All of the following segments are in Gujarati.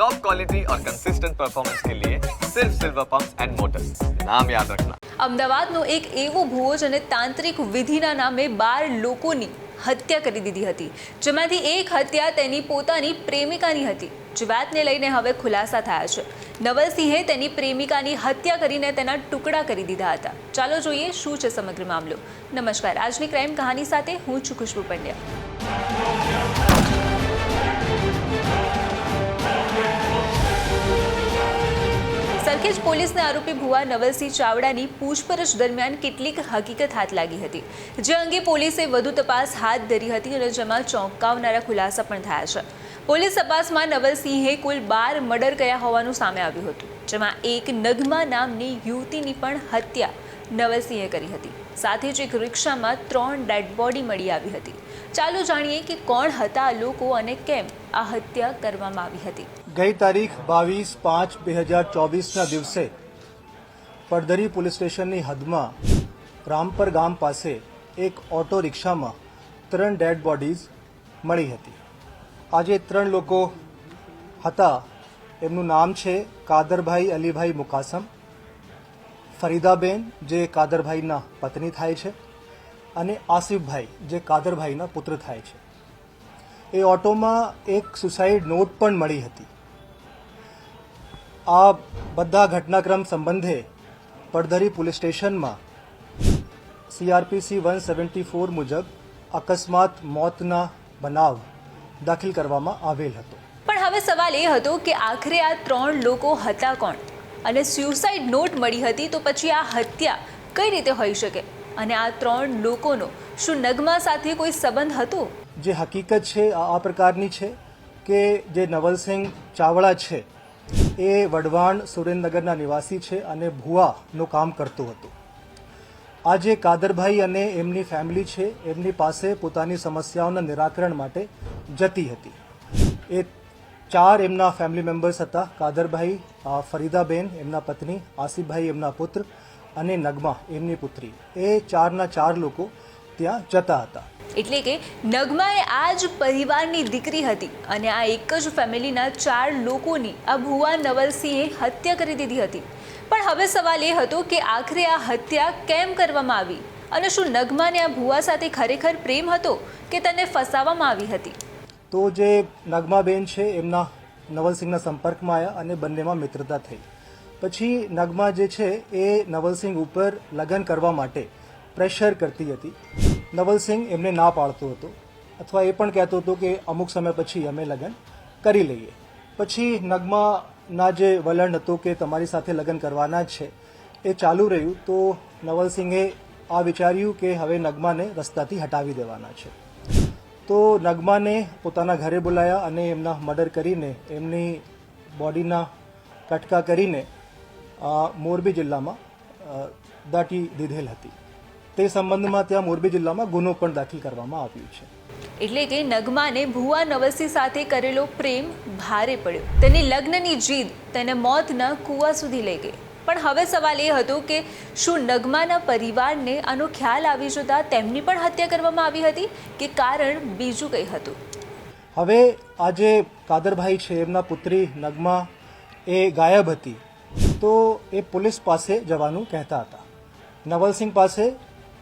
टॉप क्वालिटी और कंसिस्टेंट परफॉर्मेंस के लिए सिर्फ सिल्वर पंप्स एंड मोटर्स नाम याद रखना અમદાવાદનો એક એવો ભુવોજ અને તાંત્રિક વિધિના નામે બાર લોકોની હત્યા કરી દીધી હતી જેમાંથી એક હત્યા તેની પોતાની પ્રેમિકાની હતી જે વાતને લઈને હવે ખુલાસા થયા છે નવલસિંહે તેની પ્રેમિકાની હત્યા કરીને તેના ટુકડા કરી દીધા હતા ચાલો જોઈએ શું છે સમગ્ર મામલો નમસ્કાર આજની ક્રાઇમ કહાની સાથે હું છું ખુશ્બુ પંડ્યા સરખેજ પોલીસને આરોપી ભુવા નવલસિંહ ચાવડાની પૂછપરછ દરમિયાન કેટલીક હકીકત હાથ લાગી હતી. જે અંગે પોલીસે વધુ તપાસ હાથ ધરી હતી અને જેમાં ચોંકાવનારા ખુલાસા પણ થયા છે. પોલીસ તપાસમાં નવલસિંહે કુલ બાર મર્ડર કર્યા હોવાનું સામે આવ્યું હતું, જેમાં એક નગમા નામની યુવતીની પણ હત્યા નવલસિંહે કરી હતી. સાથે જ એક રિક્ષામાં ત્રણ ડેડ બોડી મળી આવી હતી. ચાલો જાણીએ કે કોણ હતા આ લોકો અને કેમ આ હત્યા કરવામાં આવી હતી. ગઈ તારીખ બાવીસ પાંચ બે હજાર ચોવીસના દિવસે પડદરી પોલીસ સ્ટેશનની હદમાં રામપર ગામ પાસે એક ઓટો રિક્ષામાં ત્રણ ડેડ બોડીઝ મળી હતી. આજે ત્રણ લોકો હતા. એમનું નામ છે કાદરભાઈ અલીભાઈ મુકાસમ ફરીદાબેન જે કાદરભાઈના પત્ની થાય છે અને આસિફભાઈ જે કાદરભાઈના પુત્ર થાય છે. એ ઓટોમાં એક સુસાઇડ નોટ પણ મળી હતી. આ બધા ઘટનાક્રમ સંબંધે પડધરી પોલીસ સ્ટેશનમાં સીઆરપીસી વન સેવન્ટી ફોર મુજબ અકસ્માત મોતના બનાવ દાખલ કરવામાં આવેલ હતો. પણ હવે સવાલ એ હતો કે આખરે આ ત્રણ લોકો હતા કોણ? અને સ્યુસાઇડ નોટ મળી હતી તો પછી આ હત્યા કઈ રીતે હોઈ શકે? અને આ ત્રણ લોકોનો શું નગમા સાથે કોઈ સંબંધ હતો? જે હકીકત છે, આ આ પ્રકારની છે કે જે નવલસિંહ ચાવડા છે, એ વડવાણ સુરેન્દ્રનગરના નિવાસી છે અને ભુવાનું કામ કરતો હતો. જે કાદરભાઈ અને એમની ફેમિલી છે, એમની પાસે પોતાની સમસ્યાઓના નિરાકરણ માટે જતી હતી. એ ચાર એમના ફેમિલી મેમ્બર્સ હતા, કાદરભાઈ ફરીદાબેન, એમના પત્ની, આસિફભાઈ, એમના પુત્ર અને નગમા, એમની પુત્રી. એ ચારના ચાર લોકો ત્યાં જતા હતા. એટલે કે નગમા એ આ જ પરિવારની દીકરી હતી અને આ એક જ ફેમિલીના ચાર લોકોની આ ભુવા નવલસિંહે હત્યા કરી દીધી હતી. પણ હવે સવાલ એ હતો કે આખરે આ હત્યા કેમ કરવામાં આવી? અને શું નગમાને આ ભુવા સાથે ખરેખર પ્રેમ હતો કે તેને ફસાવવામાં આવી હતી? તો જે નગમાબેન છે, એમના નવલસિંહના સંપર્કમાં આવ્યા અને બંનેમાં મિત્રતા થઈ. પછી નગમા જે છે, એ નવલસિંહ ઉપર લગ્ન કરવા માટે પ્રેશર કરતી હતી. નવલસિંહ એમને ના પાડતો હતો, અથવા એ પણ કહેતો હતો કે અમુક સમય પછી અમે લગ્ન કરી લઈએ. પછી નગમાના જે વલણ હતું કે તમારી સાથે લગ્ન કરવાના જ છે, એ ચાલુ રહ્યું તો નવલસિંહે આ વિચાર્યું કે હવે નગમાને રસ્તાથી હટાવી દેવાના છે. તો નગમાને પોતાના ઘરે બોલાયા અને એમના મર્ડર કરીને, એમની બોડીના કટકા કરીને મોરબી જિલ્લામાં દાટી દીધેલ હતી. તે સંબંધમાં ત્યાં મોરબી જિલ્લામાં ગુનો પણ દાખલ કરવામાં આવ્યો છે. એટલે કે નગમાને ભુવા નવસી સાથે કરેલો પ્રેમ ભારે પડ્યો. તેની લગ્નની જીદ, તેને મોતના કૂવા સુધી લઈ ગઈ. પણ હવે સવાલ એ હતો કે શું નગમાના પરિવારને આનો ખ્યાલ આવી જતા તેમની પણ હત્યા કરવામાં આવી હતી કે કારણ બીજું કંઈ હતું? હવે આજે કાદરભાઈ છે, એમના પુત્રી નગમા, એ ગાયબ હતી. તો એ પોલીસ પાસે જવાનું કહેતા હતા. નવલસિંહ પાસે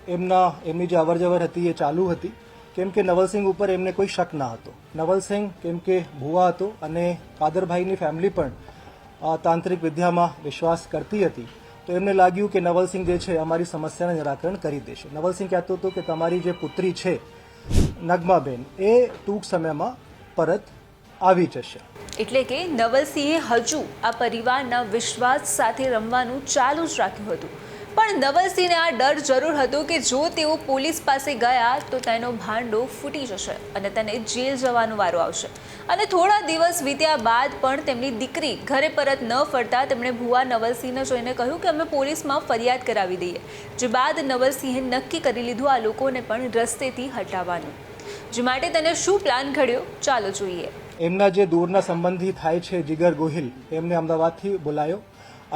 એમના, એમની જે અવરજવર હતી એ ચાલુ હતી. કેમ કે નવલસિંહ ઉપર એમને કોઈ શક ના હતો. નવલસિંહ કેમ કે ભુવા હતો અને કાદરભાઈની ફેમિલી પણ તાંત્રિક વિદ્યામાં વિશ્વાસ કરતી હતી, તો એમને લાગ્યું કે નવલસિંહ જે છે અમારી સમસ્યાને નિરાકરણ કરી દેશે. નવલસિંહ કહેતો હતો કે તમારી જે પુત્રી છે, નગમાબેન, એ ટૂંક સમયમાં પરત આવી જશે. એટલે કે નવલસિંહે હજુ આ પરિવારના વિશ્વાસ સાથે રમવાનું ચાલુ જ રાખ્યું હતું. પણ નવલસિંહને આ ડર જરૂર હતો કે જો તેઓ પોલીસ પાસે ગયા તો તેનો ભાંડો ફૂટી જશે અને તેને જેલ જવાનો વારો આવશે. અને થોડા દિવસ વીત્યા બાદ પણ તેમની દીકરી ઘરે પરત ન ફરતા તેમણે ભુવા નવલસિંહને જોઈને કહ્યું કે અમે પોલીસમાં ફરિયાદ કરાવી દઈએ. જે બાદ નવલસિંહે નક્કી કરી લીધું આ લોકોને પણ રસ્તેથી હટાવવાનું. જે માટે તેને શું પ્લાન ઘડ્યો? ચાલો જોઈએ. એમના જે દૂરના સંબંધી થાય છે જીગર ગોહિલ, એમને અમદાવાદથી બોલાયો.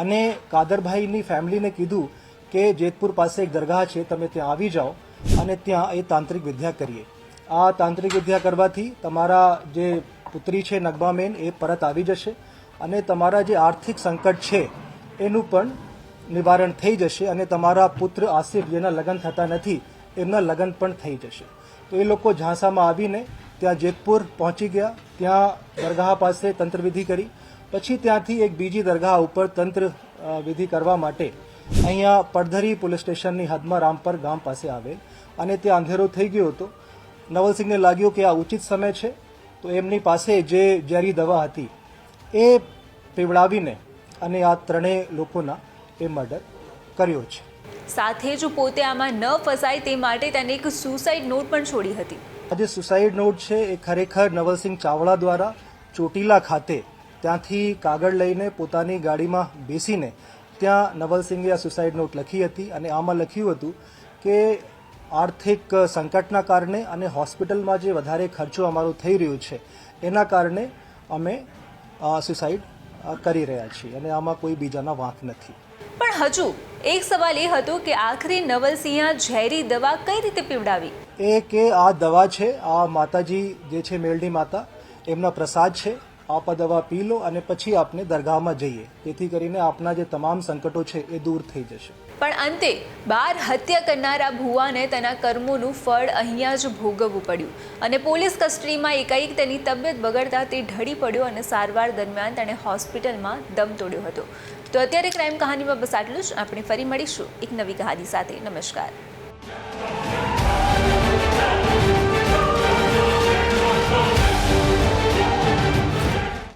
અને કાદરભાઈની ફેમિલીને કીધું કે જેતપુર પાસે એક દરગાહ છે, તમે ત્યાં આવી જાઓ અને ત્યાં એ તાંત્રિક વિદ્યા કરીએ. આ તાંત્રિક વિદ્યા કરવાથી તમારા જે પુત્રી છે નગમાબેન એ પરત આવી જશે અને તમારા જે આર્થિક સંકટ છે, એનું પણ નિવારણ થઈ જશે અને તમારા પુત્ર આસિફ, જેના લગ્ન થતા નથી, એમના લગ્ન પણ થઈ જશે. તો એ લોકો ઝાંસામાં આવીને ત્યાં જેતપુર પહોંચી ગયા. ત્યાં દરગાહ પાસે તંત્રવિધિ કરી. પછી ત્યાંથી એક બીજી દરગાહ ઉપર તંત્ર વિધિ કરવા માટે અહીંયા પડધરી પોલીસ સ્ટેશનની હદમાં રામપર ગામ પાસે આવેલ અને ત્યાં અંધેરો થઈ ગયો હતો. નવલસિંહને લાગ્યું કે આ ઉચિત સમય છે તો એમની પાસે જે ઝેરી દવા હતી એ પીવડાવીને અને આ ત્રણેય લોકોના એ મર્ડર કર્યો છે. સાથે જ પોતે આમાં ન ફસાય તે માટે તેને એક સુસાઇડ નોટ પણ છોડી હતી. આ જે સુસાઇડ નોટ છે એ ખરેખર નવલસિંહ ચાવડા દ્વારા ચોટીલા ખાતે ત્યાંથી કાગળ લઈને પોતાની ગાડીમાં બેસીને ત્યાં નવલસિંહે આ સુસાઇડ નોટ લખી હતી અને આમાં લખ્યું હતું કે આર્થિક સંકટના કારણે અને હોસ્પિટલમાં જે વધારે ખર્ચો અમારો થઈ રહ્યો છે એના કારણે અમે સુસાઇડ કરી રહ્યા છીએ અને આમાં કોઈ બીજાના વાંક નથી. પણ હજુ એક સવાલ એ હતો કે આખરે નવલસિંહ ઝેરી દવા કઈ રીતે પીવડાવી? એ કે આ દવા છે આ માતાજી જે છે મેલડી માતા એમના પ્રસાદ છે આપ દવા પી લો અને પછી આપને દરગાહમાં જઈએ. તેથી કરીને આપના જે તમામ સંકટો છે એ દૂર થઈ જશે. પણ અંતે, બાર હત્યા કરનારા ભુવાને તેના કર્મોનું ફળ અહીંયા જ ભોગવવું પડ્યું અને પોલીસ કસ્ટડીમાં એકાએક તેની તબિયત બગડતા તે ઢળી પડ્યો અને સારવાર દરમિયાન તેણે હોસ્પિટલમાં દમ તોડ્યો હતો. તો અત્યારે ક્રાઇમ કહાનીમાં બસ આટલું જ. આપણે ફરી મળીશું એક નવી કહાની સાથે. નમસ્કાર.